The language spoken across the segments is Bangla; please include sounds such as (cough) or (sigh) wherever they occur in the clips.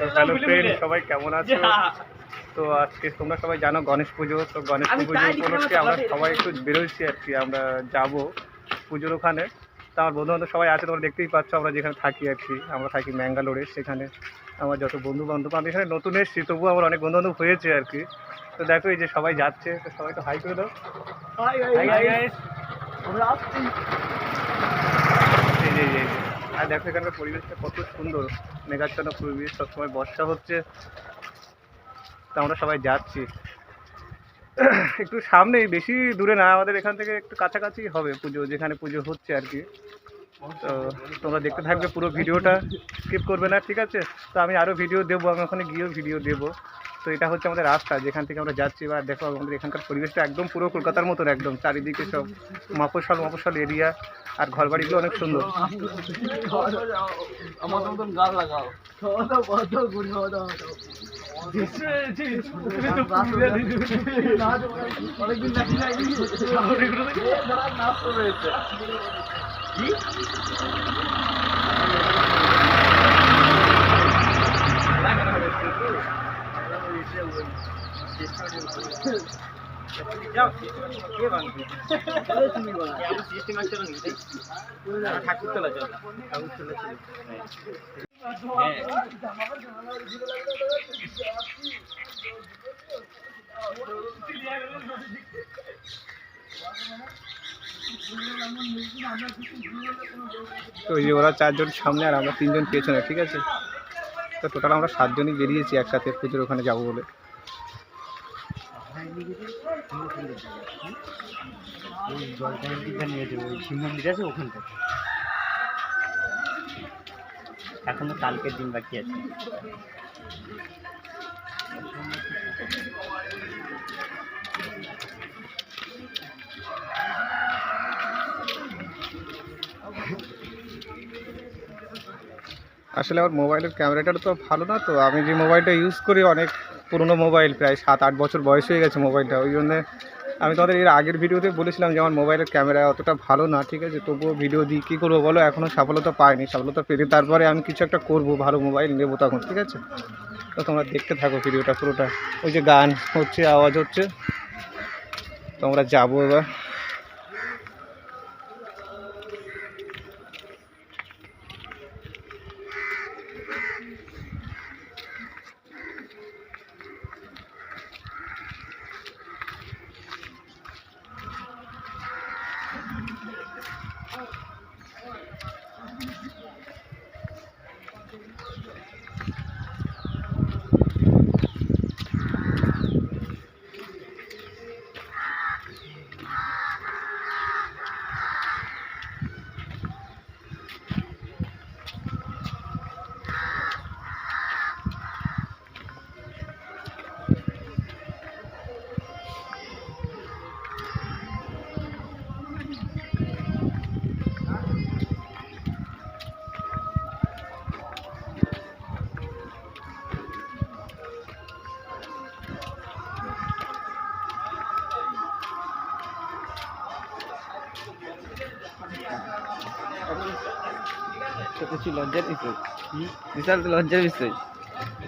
তো হ্যালো ফ্রেন্ড সবাই কেমন আছো? তো আজকে তোমরা সবাই জানো গণেশ পুজো তো গণেশ পুজো উপলক্ষে আমরা সবাই- একটু বেরোচ্ছি আর কি আমরা যাব পুজোর ওখানে। তো আমার বন্ধু বান্ধব সবাই আছে তোমরা দেখতেই পাচ্ছ আমরা যেখানে থাকি আর কি আমরা থাকি ম্যাঙ্গালোরে সেখানে আমার যত বন্ধু বান্ধব আমি এখানে নতুন এসেছি তবুও আমার অনেক বন্ধু বান্ধব হয়েছে আর কি। তো দেখো এই যে সবাই যাচ্ছে তো সবাই তো হাই করে দাও. আমরা আসছি। এই যে। আর দেখো এখানকার পরিবেশটা কত সুন্দর। মেঘাচ্ছন্ন পরিবেশ, সবসময় বর্ষা হচ্ছে। তা আমরা সবাই যাচ্ছি। একটু সামনেই, বেশি দূরে না, আমাদের এখান থেকে একটু কাছাকাছি হবে পুজো, যেখানে পুজো হচ্ছে আর কি। তো তোমরা দেখতে থাকবে পুরো ভিডিওটা। স্কিপ করবে না ঠিক আছে? তো আমি আরও ভিডিও দেবো আমি ওখানে গিয়েও ভিডিও দেবো। তো এটা হচ্ছে আমাদের রাস্তা যেখান থেকে আমরা যাচ্ছি। এবার দেখো আমাদের এখানকার পরিবেশটা একদম পুরো কলকাতার মতন একদম চারিদিকে সব মাপসল মাপসল এরিয়া আর ঘরবাড়িগুলো অনেক সুন্দর। আমার (laughs) মতন গাল লাগাও খাওয়া দাওয়া বন্ধ করি খাওয়া তো ওই যে ওরা চারজন সামনে আর আমরা তিনজন পেছনে, ঠিক আছে? তো টোটাল আমরা সাতজনই বেরিয়েছি একসাথে পুজোর ওখানে যাব বলে। এখনও কালকের দিন বাকি আছে। আসলে আমার মোবাইলের ক্যামেরাটা তো ভালো না তো, আমি যে মোবাইলটা ইউজ করি অনেক পুরনো মোবাইল, প্রায় সাত আট বছর বয়স হয়ে গেছে মোবাইলটা। ওই জন্যে আমি তোমাদের এর আগের ভিডিওতে বলেছিলাম যে আমার মোবাইলের ক্যামেরা অতটা ভালো না, ঠিক আছে? তবুও ভিডিও দিই কী করব বলো? এখনও সফলতা পাইনি। সফলতা পেতে তারপরে আমি কিছু একটা করব, ভালো মোবাইল নেব তখন, ঠিক আছে? তো তোমরা দেখতে থাকো ভিডিওটা পুরোটা। ওই যে গান হচ্ছে, আওয়াজ হচ্ছে। তোমরা যাব এবার। লজ্জার বিষয়। বিশাল তো লজ্জার বিষয়।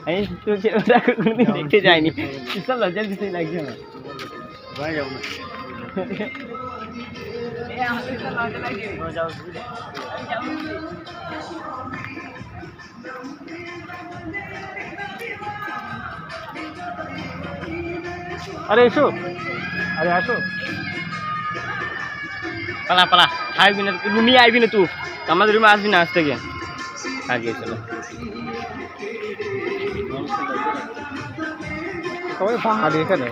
আমি তোকে ওটা কোনোদিন দেখতে যাইনি। বিশাল লজ্জার বিষয় লাগছে আমার। ঘরে যাব আরে এসো। আরে আসো। পালা পালা খাইবি না রুমি আইবি না তুই আমাদের রুমে আসবি না আজ থেকে। আগে চলো। সবাই এখানে?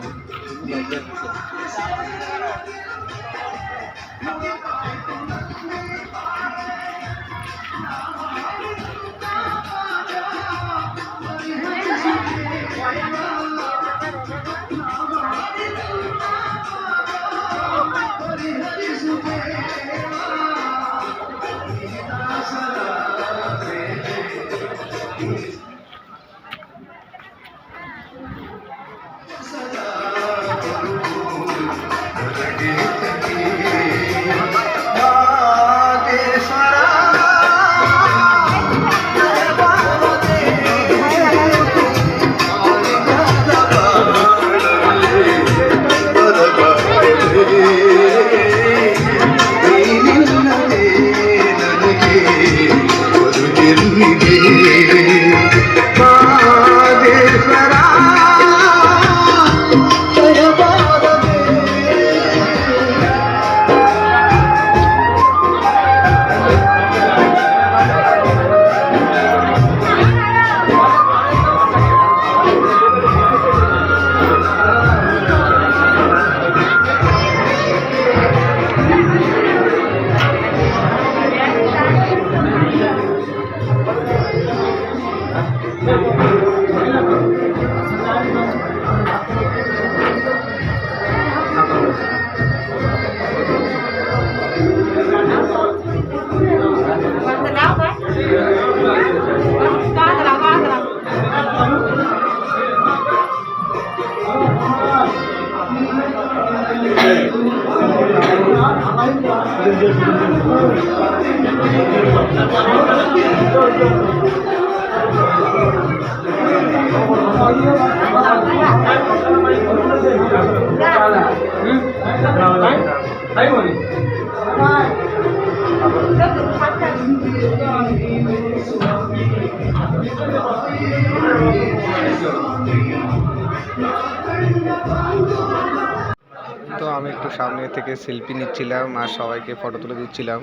তো আমি একটু সামনে থেকে সেলফি নিচ্ছিলাম আর সবাইকে ফটো তুলে দিচ্ছিলাম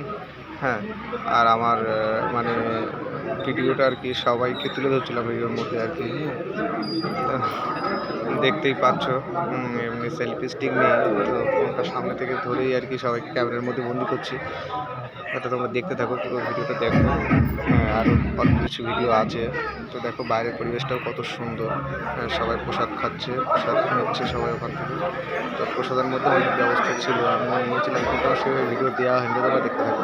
হ্যাঁ আর আমার মানে ভিডিওটা আর কি সবাইকে তুলে ধরছিলাম ভিডিওর মধ্যে আর কি হ্যাঁ। দেখতেই পাচ্ছ এমনি সেলফি স্টিক নেই তো ফোনটা সামনে থেকে ধরেই আর কি সবাইকে ক্যামেরার মধ্যে বন্দি করছি এটা তোমরা দেখতে থাকো, পুরো ভিডিওটা দেখো। আরও অল্প কিছু ভিডিও আছে। তো দেখো বাইরের পরিবেশটাও কত সুন্দর। সবাই প্রসাদ খাচ্ছে, প্রসাদ নিচ্ছে সবাই ওখান থেকে। তো প্রসাদের মধ্যে অনেক ব্যবস্থা ছিল, আমি নিয়েছিলাম কিন্তু সেভাবে ভিডিও দেওয়া হয়নি, তোমরা দেখতে থাকো।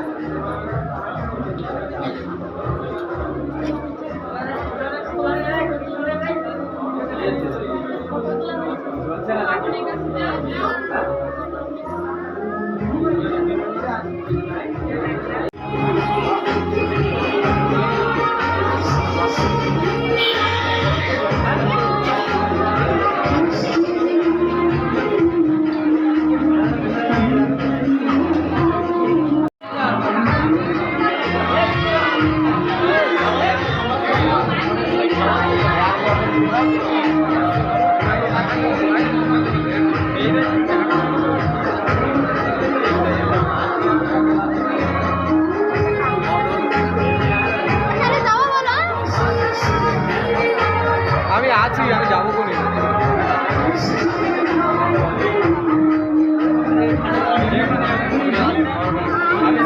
আমি আছি আমি যাব কোনি?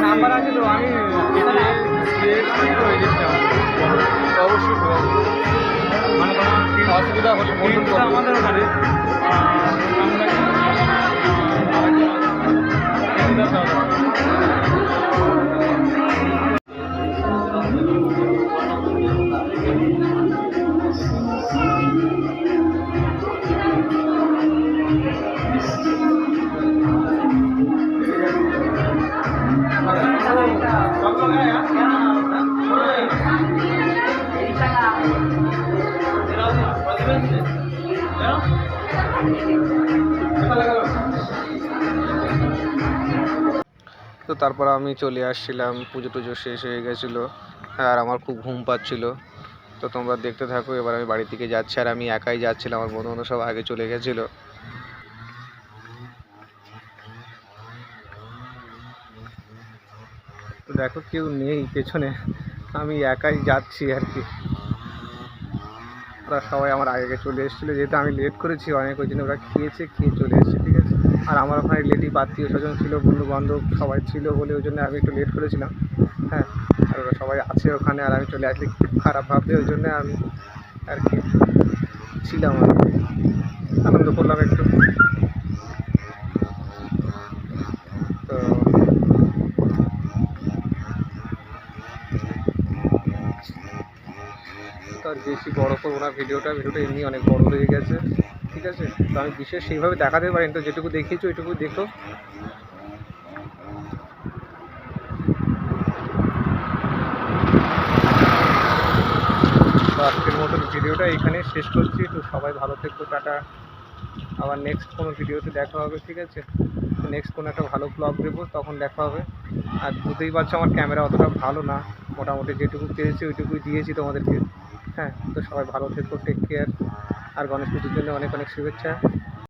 নাম্বার আছে তো আমি অবশ্যই অসুবিধা হলে আমাদের ওখানে তো তারপর আমি চলে আসছিলাম, পুজো টুজো শেষ হয়ে গেছিল আর আমার খুব ঘুম পাচ্ছিল। তো তোমরা দেখতে থাকো, এবার আমি বাড়ির দিকে যাচ্ছি আর আমি একাই যাচ্ছিলাম, আমার বন্ধু বান্ধব সব আগে চলে গেছিল। তো দেখো কেউ নেই পেছনে, আমি একাই যাচ্ছি আর কি। ওরা সবাই আমার আগে চলে এসেছিল, যেহেতু আমি লেট করেছি, অনেক ওই জন্য ওরা খেয়েছে, খেয়ে চলে এসেছে। আর আমার ওখানে রিলেটিভ আত্মীয় স্বজন ছিল বন্ধু বান্ধব সবাই ছিল বলে ওই জন্য আমি একটু লেট করেছিলাম। হ্যাঁ আর ওরা সবাই আছে ওখানে আর আমি চলে আসলে খারাপ ভাববে ওই জন্য আমি আর কি ছিলাম আর কি। আনন্দ করলাম একটু। তো বেশি বড় করব না, ভিডিওটা ভিডিওটা এমনি অনেক বড় হয়ে গেছে। ঠিক আছে, তো আমি বিশেষ সেইভাবে দেখাতে পারিনি, তো যেটুকু দেখিয়েছি ওইটুকু দেখো। আজকের মতন ভিডিওটা এখানে শেষ করছি, তো সবাই ভালো থেকো, টাটা। আবার নেক্সট কোনো ভিডিওতে দেখা হবে, ঠিক আছে? নেক্সট কোনো একটা ভালো ব্লগ দেবো, তখন দেখা হবে। আর বুঝতেই পারছ আমার ক্যামেরা অতটা ভালো না, মোটামুটি যেটুকু পেয়েছি ওইটুকুই দিয়েছি তোমাদেরকে। হ্যাঁ তো সবাই ভালো থেকো টেক কেয়ার আর গণেশ পুজোর জন্য অনেক অনেক শুভেচ্ছা।